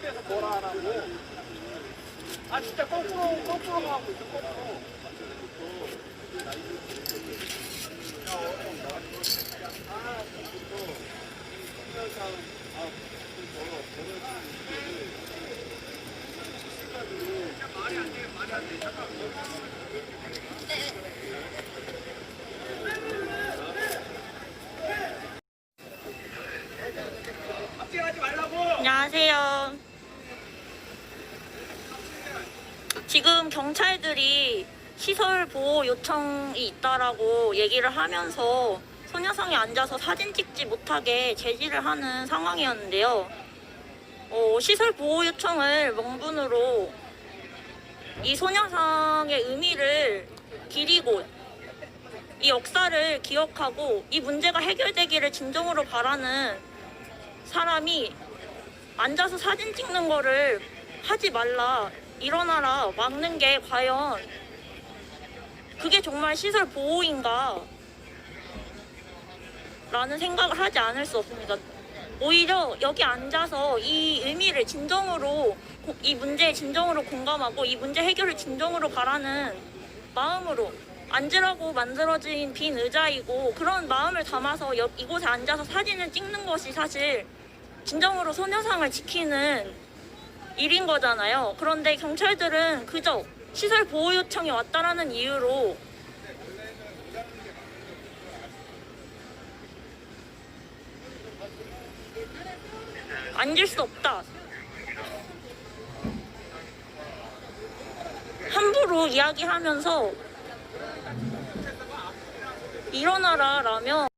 경찰대에서 뭐라 하라고. 아 진짜 거꾸로 거꾸로 가고 있어 거꾸로. 안녕하세요. 지금 경찰들이 시설 보호 요청이 있다라고 얘기를 하면서 소녀상에 앉아서 사진 찍지 못하게 제지를 하는 상황이었는데요. 어, 시설 보호 요청을 명분으로 이 소녀상의 의미를 기리고 이 역사를 기억하고 이 문제가 해결되기를 진정으로 바라는 사람이 앉아서 사진 찍는 거를 하지 말라, 일어나라, 막는 게 과연 그게 정말 시설 보호인가? 라는 생각을 하지 않을 수 없습니다. 오히려 여기 앉아서 이 의미를 진정으로, 고- 이 문제에 진정으로 공감하고 이 문제 해결을 진정으로 바라는 마음으로 앉으라고 만들어진 빈 의자이고 그런 마음을 담아서 여- 이곳에 앉아서 사진을 찍는 것이 사실 진정으로 소녀상을 지키는 일인 거잖아요. 그런데 경찰들은 그저 시설 보호 요청이 왔다라는 이유로 앉을 수 없다. 함부로 이야기하면서 일어나라 라며